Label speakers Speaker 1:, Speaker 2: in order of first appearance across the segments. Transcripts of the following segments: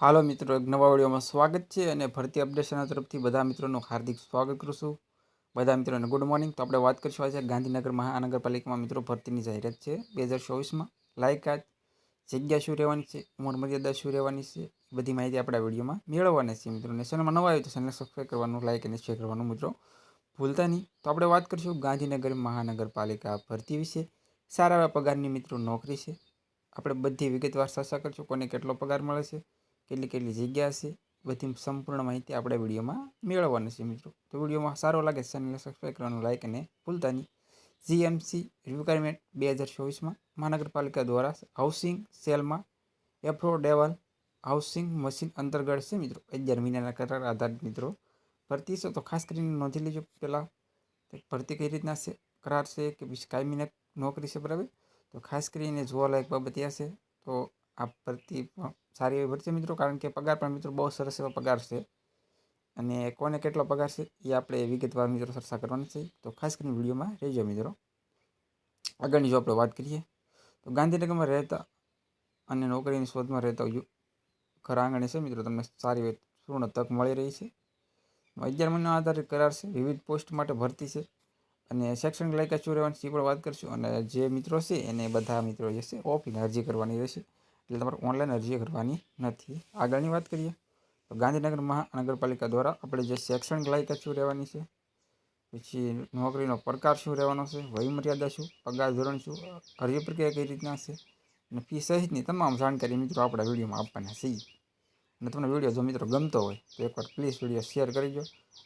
Speaker 1: હાલો મિત્રો, એક નવા વિડીયોમાં સ્વાગત છે અને ભરતી અપડેશનના તરફથી બધા મિત્રોનું હાર્દિક સ્વાગત કરું છું. બધા મિત્રોને ગુડ મોર્નિંગ તો આપણે વાત કરીશું આજે ગાંધીનગર મહાનગરપાલિકામાં મિત્રો ભરતીની જાહેરાત છે બે હજાર ચોવીસમાં લાયકાત, જગ્યા શું રહેવાની છે, ઉંમર મર્યાદા શું રહેવાની છે બધી માહિતી આપણા વિડીયોમાં મેળવવાની છે મિત્રો. ને ચેનલમાં નવા આવ્યું તો ચેનલ સબસ્ક્રાઈબ કરવાનું લાઇક અને શેર કરવાનું મિત્રો ભૂલતા નહીં. તો આપણે વાત કરીશું ગાંધીનગર મહાનગરપાલિકા ભરતી વિશે. સારા એવા પગારની મિત્રો નોકરી છે. આપણે બધી વિગતવાર ચર્ચા કરીશું, કોને કેટલો પગાર મળે છે કેટલી કેટલી જગ્યા છે બધી સંપૂર્ણ માહિતી આપણે વિડીયોમાં મેળવવાની છે મિત્રો. તો વિડીયોમાં સારો લાગે ચેનલને સબસ્ક્રાઈબ કરવાનું લાઈક અને ભૂલતા નહીં. જીએમસી રિક્વાયરમેન્ટ બે હજાર ચોવીસમાં મહાનગરપાલિકા દ્વારા હાઉસિંગ સેલમાં એફોર્ડેબલ હાઉસિંગ મશીન અંતર્ગત છે મિત્રો. અગિયાર મહિનાના કરાર આધારિત મિત્રો. ભરતી છે તો ખાસ કરીને નોંધી લેજો પહેલાં ભરતી કઈ રીતના છે? કરાર છે કે કાયમી નોકરી છે બરાબર? તો ખાસ કરીને જોવાલાયક બાબત એ છે તો આ ભરતી સારી એવી ભરતી મિત્રો, કારણ કે પગાર પણ મિત્રો બહુ સરસ એવો પગાર છે. અને કોને કેટલો પગાર છે, એ આપણે વિગતવાર મિત્રો ચર્ચા કરવાની છે. તો ખાસ કરીને વિડીયોમાં રહેજો મિત્રો. આગળની જો આપણે વાત કરીએ, તો ગાંધીનગરમાં રહેતા અને નોકરીની શોધમાં રહેતા ઘર આંગણે છે મિત્રો, તમને સારી પૂર્ણ તક મળી રહી છે. અગિયાર મહિના આધારે કરાર છે, વિવિધ પોસ્ટ માટે ભરતી છે. અને શૈક્ષણિક લાયકાત શું રહેવાની એ પણ વાત કરશું. અને જે મિત્રો છે એને બધા મિત્રો જે છે ઓફલાઈન અરજી કરવાની રહેશે. એટલે તમારે ઓનલાઈન અરજી કરવાની નથી. આગળની વાત કરીએ, તો ગાંધીનગર મહાનગરપાલિકા દ્વારા આપણે જે શૈક્ષણિક લાયકાત શું રહેવાની છે, પછી નોકરીનો પ્રકાર શું રહેવાનો છે, વયમર્યાદા શું, પગાર ધોરણ શું, અરજી પ્રક્રિયા કઈ રીતના છે, અને ફી સહિતની તમામ જાણકારી મિત્રો આપણા વિડીયોમાં આપવાના છીએ. અને તમને વીડિયો જો મિત્રો ગમતો હોય, તો એકવાર પ્લીઝ વીડિયો શેર કરીજો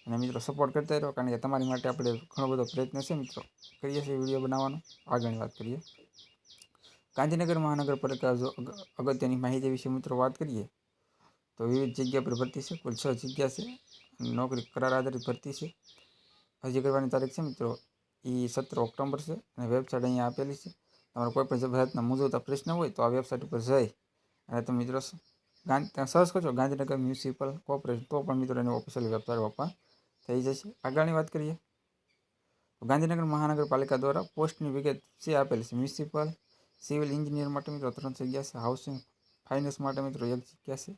Speaker 1: અને મિત્રો સપોર્ટ કરતા રહો, કારણ કે તમારી માટે આપણે ઘણો બધો પ્રયત્ન છે મિત્રો. કરીએ છીએ વીડિયો બનાવવાનો. આગળની વાત કરીએ. ગાંધીનગર મહાનગરપાલિકા જો અગત્યની માહિતી વિશે મિત્રો વાત કરીએ, તો વિવિધ જગ્યા પર ભરતી છે. કુલ છ જગ્યા છે. નોકરી કરાર આધારિત ભરતી છે. અરજી કરવાની તારીખ છે મિત્રો એ સત્તર ઓક્ટોબર છે અને વેબસાઇટ અહીંયા આપેલી છે. તમારે કોઈ પણ જાતના મૂંઝવતા પ્રશ્ન હોય તો આ વેબસાઇટ ઉપર જઈ અને તમે મિત્રો ત્યાં સર્ચ કરજો ગાંધીનગર મ્યુનિસિપલ કોર્પોરેશન, તો પણ મિત્રો એની ઓફિશિયલ વેબસાઇટ ઓપન થઈ જશે. આગળની વાત કરીએ, તો ગાંધીનગર મહાનગરપાલિકા દ્વારા પોસ્ટની વિગત છે આપેલી છે, મ્યુનિસિપલ સિવિલ એન્જિનિયર માટે મિત્રો ત્રણ જગ્યા છે, હાઉસિંગ, ફાઇનાન્સ માટે મિત્રો એક જગ્યા છે.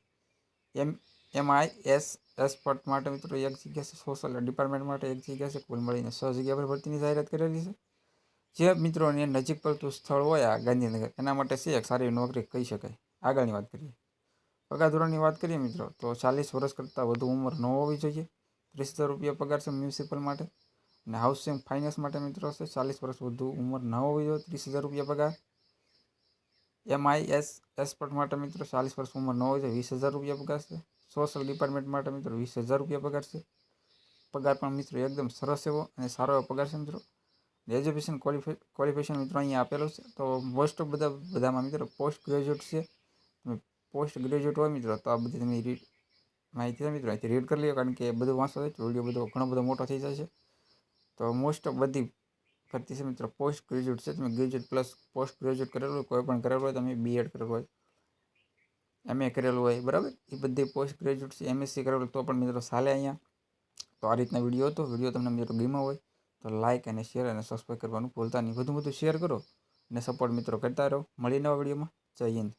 Speaker 1: એમ એમઆઈએસ એસ એક્સપર્ટ માટે મિત્રો એક જગ્યા છે, સોશિયલ ડિપાર્ટમેન્ટ માટે એક જગ્યા છે, કુલ મળીને છ જગ્યા પર ભરતીની જાહેરાત કરેલી છે. જે મિત્રોને નજીક પડતું સ્થળ હોય આ ગાંધીનગર, એના માટે છે એક સારી નોકરી કહી શકાય. આગળની વાત કરીએ. પગાર ધોરણની વાત કરીએ મિત્રો, તો ચાલીસ વર્ષ કરતાં વધુ ઉંમર ન હોવી જોઈએ. ત્રીસ હજાર રૂપિયા પગાર છે મ્યુનિસિપલ માટે. અને હાઉસિંગ ફાઇનાન્સ માટે મિત્રો છે, ચાલીસ વર્ષ વધુ ઉંમર ન હોવી જોઈએ. ત્રીસ હજાર રૂપિયા પગાર. એમઆઈએસ એક્સપર્ટ માટે મિત્રો ચાલીસ વર્ષ ઉંમર ન હોય તો વીસ હજાર રૂપિયા પગાર છે. સોશિયલ ડિપાર્ટમેન્ટ માટે મિત્રો વીસ હજાર રૂપિયા પગાર છે. પગાર પણ મિત્રો એકદમ સરસ એવો અને સારો એવો પગાર છે મિત્રો. એજ્યુકેશન ક્વોલિફિકેશન મિત્રો અહીંયા આપેલો છે. તો મોસ્ટ ઓફ બધા, બધામાં મિત્રો પોસ્ટ ગ્રેજ્યુએટ છે. તમે પોસ્ટ ગ્રેજ્યુએટ હોય મિત્રો તો આ બધી તમે રીડ માહિતી મિત્રો અહીંથી રીડ કરી લ્યો કારણ કે બધું વાંચો વીડિયો બધો ઘણો બધો મોટો થઈ જાય છે. તો મોસ્ટ ઓફ બધી કરતી છે મિત્રો. પોસ્ટ ગ્રેજ્યુએટ છે. તમે ગ્રેજ્યુએટ પ્લસ પોસ્ટ ગ્રેજ્યુએટ કરેલું હોય, કોઈ પણ કરેલું હોય, તમે બીએડ કરેલું હોય એમએ કરેલું હોય, બરાબર? એ બધી પોસ્ટ ગ્રેજ્યુએટ છે એમએસસી કરેલું તો પણ મિત્રો ચાલે અહીંયા. તો આ રીતના વીડિયો હતો. વીડિયો તમને મિત્રો ગમ્યો હોય, તો લાઇક અને શેર અને સબસ્ક્રાઈબ કરવાનું ભૂલતા નહીં. વધુ વધુ શેર કરો અને સપોર્ટ મિત્રો કરતા રહો. મળી નવા વિડીયોમાં. જય હિન્દ.